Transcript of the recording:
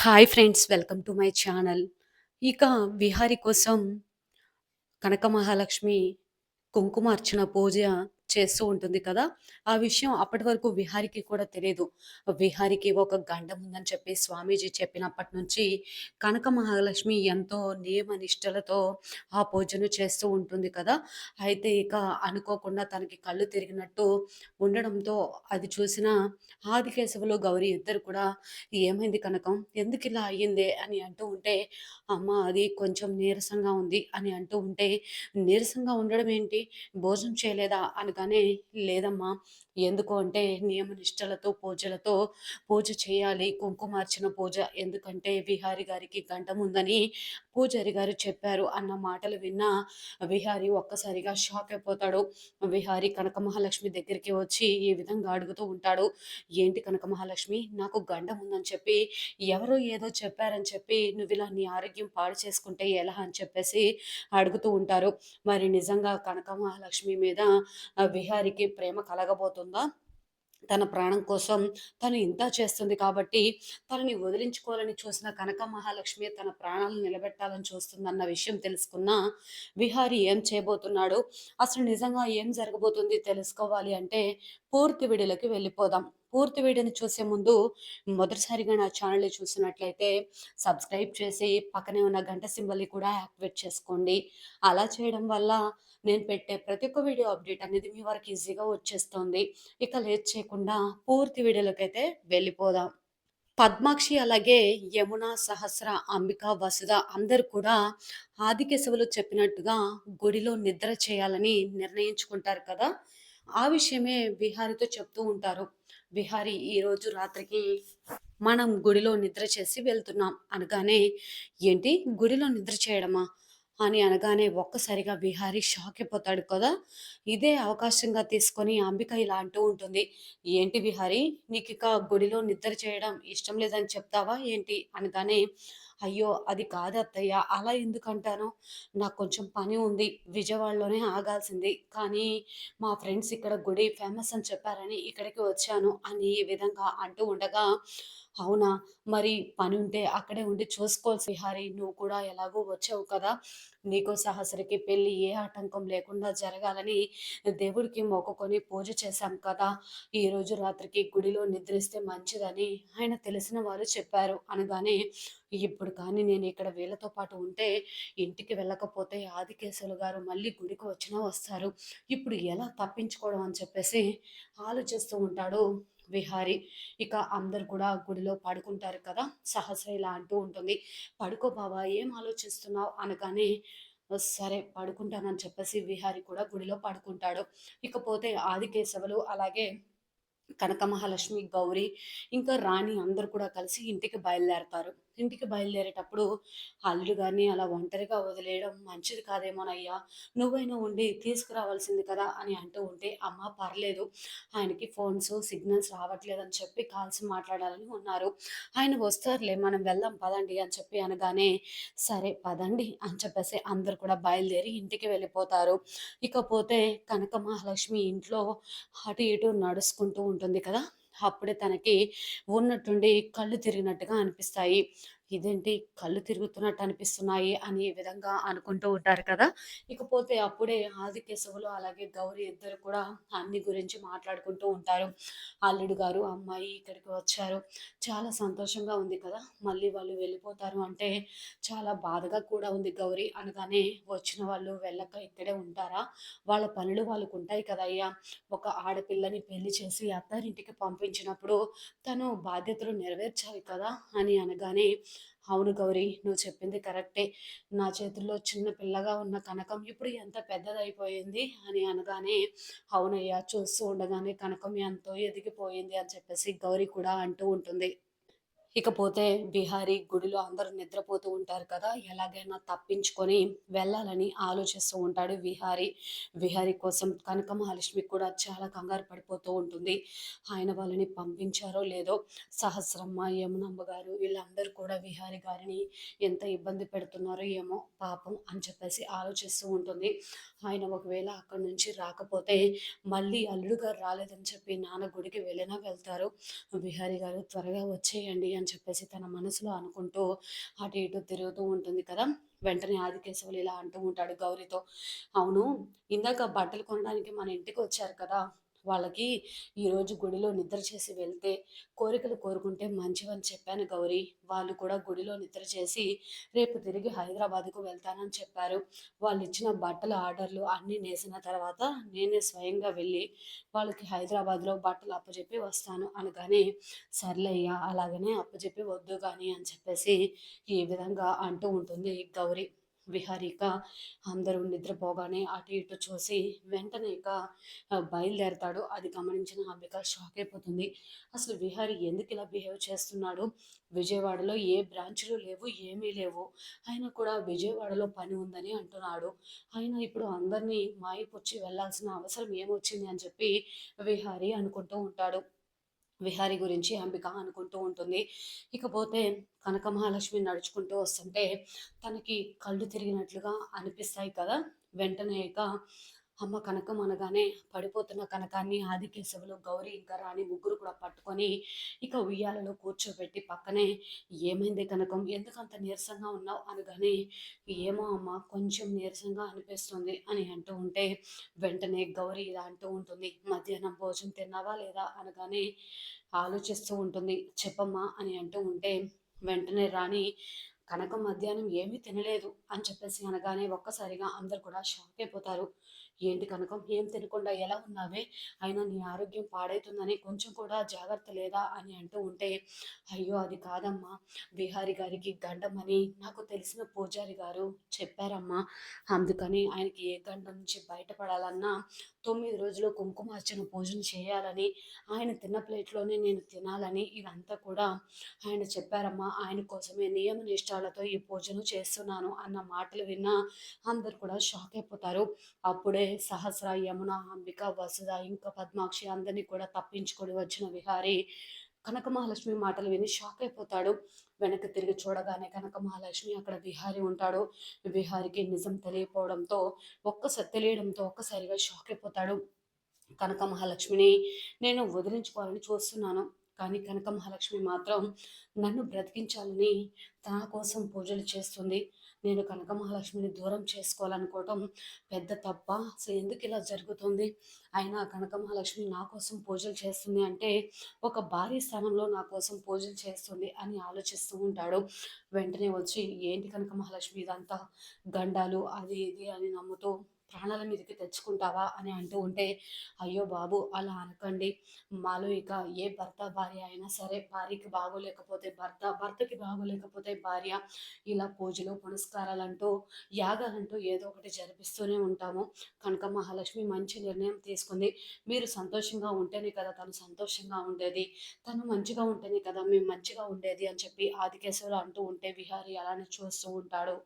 Hi friends welcome to my channel ఇక విహారి కోసం కనక మహాలక్ష్మి కుంకుమార్చన పూజ చేస్తూ ఉంటుంది కదా! ఆ విషయం అప్పటి వరకు విహారికి కూడా తెలియదు విహారికి ఒక గండం ఉందని చెప్పి స్వామీజీ చెప్పినప్పటి నుంచి కనక మహాలక్ష్మి ఎంతో నియమ నిష్టలతో ఆ పూజను చేస్తూ ఉంటుంది కదా! అయితే ఇక అనుకోకుండా తనకి కళ్ళు తిరిగినట్టు ఉండడంతో అది చూసిన ఆదికేశవులు గౌరీ ఇద్దరు కూడా ఏమైంది కనకం? ఎందుకు ఇలా అయ్యింది? అని అంటూ ఉంటే అమ్మ అది కొంచెం నీరసంగా ఉంది అని అంటూ ఉంటే నీరసంగా ఉండడం ఏంటి? భోజనం చేయలేదా? అని కానీ లేదమ్మా. ఎందుకు అంటే నియమ నిష్టలతో పూజలతో పూజ చేయాలి. కుంకుమార్చన పూజ ఎందుకంటే విహారి గారికి గంట ఉందని పూజారి గారు చెప్పారు. అన్న మాటలు విన్న విహారి ఒక్కసారిగా షాక్ అయిపోతాడు. విహారి కనక మహాలక్ష్మి దగ్గరికి వచ్చి ఈ విధంగా అడుగుతూ ఉంటాడు. ఏంటి కనక మహాలక్ష్మి నాకు గండం ఉందని చెప్పి ఎవరో ఏదో చెప్పారని చెప్పి నువ్వు ఇలా నీ ఆరోగ్యం పాడు చేసుకుంటే ఎలా? అని చెప్పేసి అడుగుతూ ఉంటారు. మరి నిజంగా కనక మహాలక్ష్మి మీద విహారికి ప్రేమ కలగబోతుందా? తన ప్రాణం కోసం తను ఇంత చేస్తుంది కాబట్టి తనని వదిలించుకోవాలని చూసిన కనక మహాలక్ష్మి తన ప్రాణాలను నిలబెట్టాలని చూస్తుందన్న విషయం తెలుసుకున్న విహారి ఏం చేయబోతున్నాడు? అసలు నిజంగా ఏం జరగబోతుంది తెలుసుకోవాలి అంటే పూర్తి విడిలకి వెళ్ళిపోదాం. పూర్తి వీడియోని చూసే ముందు మొదటిసారిగా నా ఛానల్ని చూసినట్లయితే సబ్స్క్రైబ్ చేసి పక్కనే ఉన్న గంట సింబల్ని కూడా యాక్టివేట్ చేసుకోండి. అలా చేయడం వల్ల నేను పెట్టే ప్రతి ఒక్క వీడియో అప్డేట్ అనేది మీ వరకు ఈజీగా వచ్చేస్తుంది. ఇక లేట్ చేయకుండా పూర్తి వీడియోలోకి అయితే వెళ్ళిపోదాం. పద్మాక్షి అలాగే యమున సహస్ర అంబిక వసుధ అందరు కూడా ఆదికేశవులు చెప్పినట్టుగా గుడిలో నిద్ర చేయాలని నిర్ణయించుకుంటారు కదా? ఆ విషయమే విహారితో చెప్తూ ఉంటారు. బిహారీ ఈరోజు రాత్రికి మనం గుడిలో నిద్ర చేసి వెళ్తున్నాం అనగానే ఏంటి గుడిలో నిద్ర చేయడమా? అని అనగానే ఒక్కసారిగా బిహారీ షాక్ అయిపోతాడు కదా. ఇదే అవకాశంగా తీసుకొని అంబిక ఇలా అంటూ ఉంటుంది. ఏంటి బిహారీ నీకు ఇక గుడిలో నిద్ర చేయడం ఇష్టం లేదని చెప్తావా ఏంటి? అనగానే అయ్యో! అది కాదు అత్తయ్య. అలా ఎందుకంటాను? నాకు కొంచెం పని ఉంది. విజయవాడలోనే ఆగాల్సింది. కానీ మా ఫ్రెండ్స్ ఇక్కడ గుడి ఫేమస్ అని చెప్పారని ఇక్కడికి వచ్చాను అని ఈ విధంగా అంటూ ఉండగా అవునా? మరి పని ఉంటే అక్కడే ఉండి చూసుకోవాలి విహారీ నువ్వు కూడా ఎలాగో వచ్చావు కదా? నీకు సహస్రకి పెళ్ళి ఏ ఆటంకం లేకుండా జరగాలని దేవుడికి మొక్కుకొని పూజ చేశాం కదా? ఈరోజు రాత్రికి గుడిలో నిద్రిస్తే మంచిదని ఆయన తెలిసిన వారు చెప్పారు అనగానే ఇప్పుడు కానీ నేను ఇక్కడ వీళ్ళతో పాటు ఉంటే ఇంటికి వెళ్ళకపోతే ఆదికేశవులు గారు మళ్ళీ గుడికి వచ్చినా వస్తారు. ఇప్పుడు ఎలా తప్పించుకోవడం అని చెప్పేసి ఆలోచిస్తూ ఉంటాడు విహారి. ఇక అందరు కూడా గుడిలో పడుకుంటారు కదా సహస్ర ఇలా అంటూ ఉంటుంది. పడుకో బావా ఏం ఆలోచిస్తున్నావు? అనగానే సరే పడుకుంటానని చెప్పేసి విహారి కూడా గుడిలో పడుకుంటాడు. ఇకపోతే ఆదికేశవులు అలాగే కనక మహాలక్ష్మి గౌరీ ఇంకా రాణి అందరు కూడా కలిసి ఇంటికి బయలుదేరతారు. ఇంటికి బయలుదేరేటప్పుడు అల్లుడు గారిని అలా ఒంటరిగా వదిలేయడం మంచిది కాదేమోనయ్యా నువ్వైనా ఉండి తీసుకురావాల్సింది కదా అని అంటూ ఉంటే అమ్మ పర్లేదు ఆయనకి ఫోన్స్ సిగ్నల్స్ రావట్లేదు అని చెప్పి కాల్సి మాట్లాడాలని ఉన్నారు. ఆయన వస్తారులే మనం వెళ్దాం పదండి అని చెప్పి అనగానే సరే పదండి అని చెప్పేసి అందరు కూడా బయలుదేరి ఇంటికి వెళ్ళిపోతారు. ఇకపోతే కనక మహాలక్ష్మి ఇంట్లో అటు ఇటు నడుచుకుంటూ ఉంటుంది కదా. అప్పుడే తనకి ఉన్నట్టుండి కళ్ళు తిరిగినట్టుగా అనిపిస్తాయి. ఇదేంటి కళ్ళు తిరుగుతున్నట్టు అనిపిస్తున్నాయి అని ఈ విధంగా అనుకుంటూ ఉంటారు కదా! ఇకపోతే అప్పుడే ఆదికేశవులు అలాగే గౌరీ ఇద్దరు కూడా అన్ని గురించి మాట్లాడుకుంటూ ఉంటారు. అల్లుడు గారు అమ్మాయి ఇక్కడికి వచ్చారు. చాలా సంతోషంగా ఉంది కదా! మళ్ళీ వాళ్ళు వెళ్ళిపోతారు అంటే చాలా బాధగా కూడా ఉంది గౌరీ. అనగానే వచ్చిన వాళ్ళు వెళ్ళక ఇక్కడే ఉంటారా? వాళ్ళ పనులు వాళ్ళకు ఉంటాయి కదా అయ్యా! ఒక ఆడపిల్లని పెళ్ళి చేసి అత్తారింటికి పంపించినప్పుడు తను బాధ్యతలు నెరవేర్చాలి కదా! అని అనగానే అవును గౌరీ నువ్వు చెప్పింది కరెక్టే. నా చేతుల్లో చిన్న పిల్లగా ఉన్న కనకం ఇప్పుడు ఎంత పెద్దదైపోయింది అని అనగానే అవునయ్యా చూస్తూ ఉండగానే కనకం ఎంతో ఎదిగిపోయింది అని చెప్పేసి గౌరీ కూడా అంటూ ఉంటుంది. ఇకపోతే బిహారీ గుడిలో అందరూ నిద్రపోతూ ఉంటారు కదా ఎలాగైనా తప్పించుకొని వెళ్ళాలని ఆలోచిస్తూ ఉంటాడు విహారీ. విహారీ కోసం కనక మహాలక్ష్మి కూడా చాలా కంగారు పడిపోతూ ఉంటుంది. ఆయన వాళ్ళని పంపించారో లేదో సహస్రమ్మ యమునమ్మ గారు వీళ్ళందరూ కూడా విహారి గారిని ఎంత ఇబ్బంది పెడుతున్నారో ఏమో పాపం అని చెప్పేసి ఆలోచిస్తూ ఉంటుంది. ఆయన ఒకవేళ అక్కడి నుంచి రాకపోతే మళ్ళీ అల్లుడు గారు రాలేదని చెప్పి నాన్న గుడికి వెళ్ళినా వెళ్తారు. విహారీ గారు త్వరగా వచ్చేయండి అని చెప్పేసి తన మనసులో అనుకుంటూ అటు ఇటు తిరుగుతూ ఉంటుంది కదా. వెంటనే ఆదికేశవులు ఇలా అంటూ ఉంటాడు గౌరీతో. అవును ఇందాక బట్టలు కొనడానికి మన ఇంటికి వచ్చారు కదా. వాళ్ళకి ఈరోజు గుడిలో నిద్ర చేసి వెళ్తే కోరికలు కోరుకుంటే మంచివని చెప్పాను గౌరీ. వాళ్ళు కూడా గుడిలో నిద్ర చేసి రేపు తిరిగి హైదరాబాద్కు వెళ్తానని చెప్పారు. వాళ్ళు ఇచ్చిన బట్టల ఆర్డర్లు అన్నీ నేసిన తర్వాత నేనే స్వయంగా వెళ్ళి వాళ్ళకి హైదరాబాద్లో బట్టలు అప్పచెప్పి వస్తాను అనగానే సర్లేయ్యా అలాగనే అప్పచెప్పి వద్దు కానీ అని చెప్పేసి ఈ విధంగా అంటూ ఉంటుంది గౌరీ. విహారిక అందరూ నిద్రపోగానే అటు ఇటు చూసి వెంటనే ఇక బయలుదేరతాడు. అది గమనించిన అంబిక షాక్ అయిపోతుంది. అసలు విహారి ఎందుకు ఇలా బిహేవ్ చేస్తున్నాడు? విజయవాడలో ఏ బ్రాంచ్లు లేవు ఏమీ లేవు. ఆయన కూడా విజయవాడలో పని ఉందని అంటున్నాడు. ఆయన ఇప్పుడు అందరినీ మాయపుచ్చి వెళ్ళాల్సిన అవసరం ఏమొచ్చింది అని చెప్పి విహారి అనుకుంటూ ఉంటాడు. విహారి గురించి అంబిక అనుకుంటూ ఉంటుంది. ఇకపోతే కనక మహాలక్ష్మి నడుచుకుంటూ వస్తుంటే తనకి కళ్ళు తిరిగినట్లుగా అనిపిస్తాయి కదా. వెంటనే ఇక అమ్మ కనకం అనగానే పడిపోతున్న కనకాన్ని ఆదికేశవులు గౌరీ ఇంకా రాణి ముగ్గురు కూడా పట్టుకొని ఇక ఉయ్యాలలో కూర్చోబెట్టి పక్కనే ఏమైంది కనకం? ఎందుకంత నీరసంగా ఉన్నావు? అనగానే ఏమో అమ్మ కొంచెం నీరసంగా అనిపిస్తుంది అని అంటూ ఉంటే వెంటనే గౌరీ ఇలా అంటూ ఉంటుంది మధ్యాహ్నం భోజనం తిన్నావా లేదా? అనగానే ఆలోచిస్తూ ఉంటుంది చెప్పమ్మా అని అంటూ ఉంటే వెంటనే రాణి కనకం మధ్యాహ్నం ఏమీ తినలేదు అని చెప్పేసి అనగానే ఒక్కసారిగా అందరు కూడా షాక్ అయిపోతారు. ఏంటి కనుక? ఏం తినకుండా ఎలా ఉన్నావే? అయినా నీ ఆరోగ్యం పాడవుతుందని కొంచెం కూడా జాగ్రత్త లేదా అని అంటూ ఉంటే అయ్యో అది కాదమ్మా. బిహారీ గారికి గండమని నాకు తెలిసిన పూజారి గారు చెప్పారమ్మా. అందుకని ఆయనకి ఏ గండం నుంచి బయటపడాలన్నా తొమ్మిది రోజులు కుంకుమార్చన పూజను చేయాలని ఆయన తిన్న ప్లేట్లోనే నేను తినాలని ఇదంతా కూడా ఆయన చెప్పారమ్మా. ఆయన కోసమే నియమ నిష్టాలతో ఈ పూజను చేస్తున్నాను అన్న మాటలు విన్నా అందరు కూడా షాక్ అయిపోతారు. అప్పుడే సహస్ర యమున అంబిక వసుధ ఇంకా పద్మాక్షి అందరినీ కూడా తప్పించుకొని వచ్చిన విహారి కనక మహాలక్ష్మి మాటలు విని షాక్ అయిపోతాడు. వెనక్కి తిరిగి చూడగానే కనక మహాలక్ష్మి అక్కడ విహారి ఉంటాడు. విహారికి నిజం తెలియపోవడంతో ఒక్కసారి తెలియడంతో ఒక్కసారిగా షాక్ అయిపోతాడు. కనక మహాలక్ష్మిని నేను వదిలించుకోవాలని చూస్తున్నాను. కానీ కనక మహాలక్ష్మి మాత్రం నన్ను బ్రతికించాలని తన కోసం పూజలు చేస్తుంది. నేను కనక మహాలక్ష్మిని దూరం చేసుకోవాలనుకోవటం పెద్ద తప్ప అసలు ఎందుకు ఇలా జరుగుతుంది? అయినా కనక మహాలక్ష్మి నా కోసం పూజలు చేస్తుంది అంటే ఒక భారీ స్థానంలో నా కోసం పూజలు చేస్తుంది అని ఆలోచిస్తూ ఉంటాడు. వెంటనే వచ్చి ఏంటి కనక మహాలక్ష్మి ఇదంతా? గండాలు అది ఇది అని నమ్ముతూ ప్రాణాల మీదకి తెచ్చుకుంటావా అని అంటూ ఉంటే అయ్యో బాబు అలా అనకండి. మాలో ఇక ఏ భర్త భార్య అయినా సరే భార్యకి బాగోలేకపోతే భర్త భర్తకి బాగోలేకపోతే భార్య ఇలా పూజలు పునస్కారాలు అంటూ యాగాలంటూ ఏదో ఒకటి జరిపిస్తూనే ఉంటాము. కనుక మహాలక్ష్మి మంచి నిర్ణయం తీసుకుంది. మీరు సంతోషంగా ఉంటేనే కదా తను సంతోషంగా ఉండేది. తను మంచిగా ఉంటేనే కదా మేము మంచిగా ఉండేది అని చెప్పి ఆదికేశ్వరు అంటూ ఉంటే విహారీ అలానే చూస్తూ ఉంటాడు.